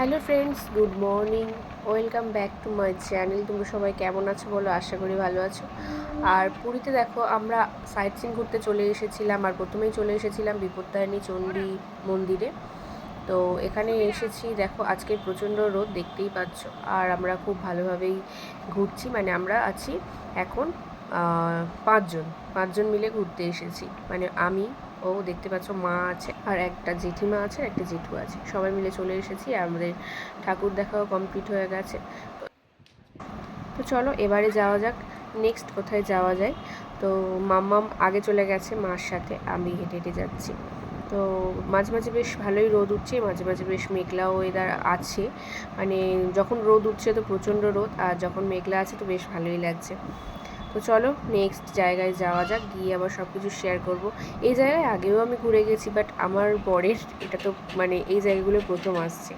Hello friends, good morning. Welcome back to my channel. তোমরা সবাই কেমন আছো বলো? আশা করি ভালো আছো। আর পুরীতে দেখো, আমরা সাইট সিন ঘুরতে চলে এসেছিলাম আর প্রথমেই চলে এসেছিলাম বিপত্তারিণী চণ্ডী মন্দিরে। তো এখানে এসেছি, দেখো আজকে প্রচণ্ড রোদ, দেখতেই পাচ্ছ। আর আমরা খুব ভালোভাবেই ঘুরছি মানে আমরা আছি এখন পাঁচজন। পাঁচজন মিলে ঘুরতে এসেছি। মানে আমি ও দেখতে পাচ্ছ মা আছে আর একটা জেঠিমা আছে, একটা জেঠু আছে। সবাই মিলে চলে এসেছি, আমাদের ঠাকুর দেখাও কমপ্লিট হয়ে গেছে। তো চলো, এবারে যাওয়া যাক নেক্সট কোথায় যাওয়া যায়। তো মাম্মাম আগে চলে গেছে মার সাথে, আমি হেঁটে হেঁটে যাচ্ছি। তো মাঝে মাঝে বেশ ভালোই রোদ উঠছে, মাঝে মাঝে বেশ মেঘলা ওয়েদার আছে। মানে যখন রোদ উঠছে তো প্রচণ্ড রোদ, আর যখন মেঘলা আছে তো বেশ ভালোই লাগছে। তো চলো নেক্সট জায়গায় যাওয়া যাক, গিয়ে আবার সব কিছু শেয়ার করব। এই জায়গায় আগেও আমি ঘুরে গেছি বাট আমার বরের এটা তো মানে এই জায়গাগুলো প্রথম আসছে।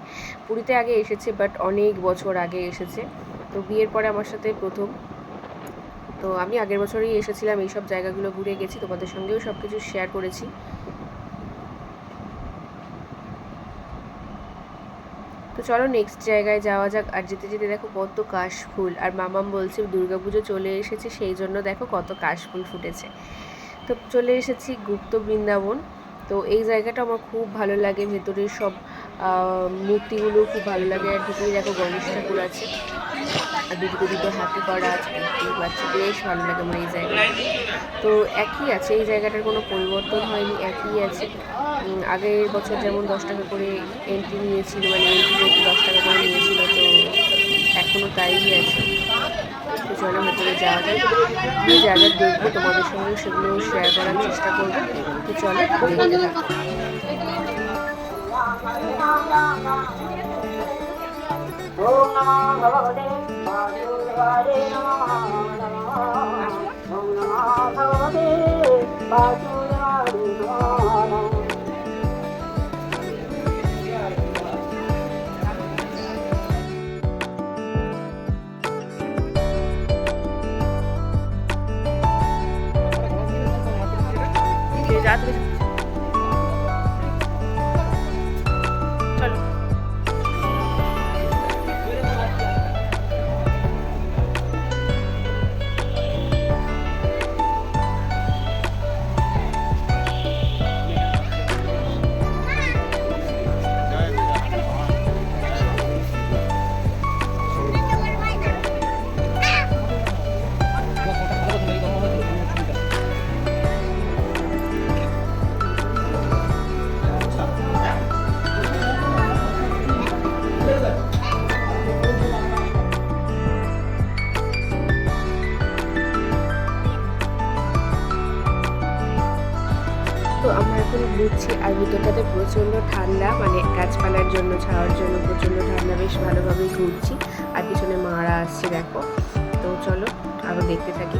পুরীতে আগে এসেছে বাট অনেক বছর আগে এসেছে। তো বিয়ের পরে আমার সাথে প্রথম। তো আমি আগের বছরই এসেছিলাম, এইসব জায়গাগুলো ঘুরে গেছি, তোমাদের সঙ্গেও সব কিছু শেয়ার করেছি। তো চলো নেক্সট জায়গায় যাওয়া যাক। আর যেতে যেতে দেখো কত কাশফুল। আর মামাম বলছে দুর্গাপুজো চলে এসেছে, সেই জন্য দেখো কত কাশফুল ফুটেছে। তো চলে এসেছি গুপ্ত বৃন্দাবন। তো এই জায়গাটা আমার খুব ভালো লাগে। ভেতরের সব মূর্তিগুলো খুব ভালো লাগে। আর ভিতরে দেখো গণেশ ঠাকুর আছে। আর দুটো দুটো হাতে করা আছে। পাচ্ছি বেশ ভালো লাগে আমার এই জায়গাটা। তো একই আছে, এই জায়গাটার কোনো পরিবর্তন হয়নি, একই আছে। আগের বছর যেমন দশ টাকা করে এন্ট্রি নিয়েছিল মানে এন্ট্রি দশ টাকা করে নিয়েছিল, তো এখনও তাই আছে। তো চলো ভেতরে যাওয়া যায় যা যা দেখব তোমাদের সঙ্গে, সেগুলো শেয়ার করার চেষ্টা করব। তো চলো ॐ नमो भगवते वासुदेवाय नमः नमः ॐ नमो भगवते वासुदेवाय ঘুরছি আর ভিতরটাতে প্রচণ্ড ঠান্ডা মানে গাছপালার জন্য, ছাওয়ার জন্য প্রচণ্ড ঠান্ডা, বেশ ভালোভাবেই ঘুরছি। আর পিছনে মারা আসছে, দেখো। তো চলো, আরও দেখতে থাকি।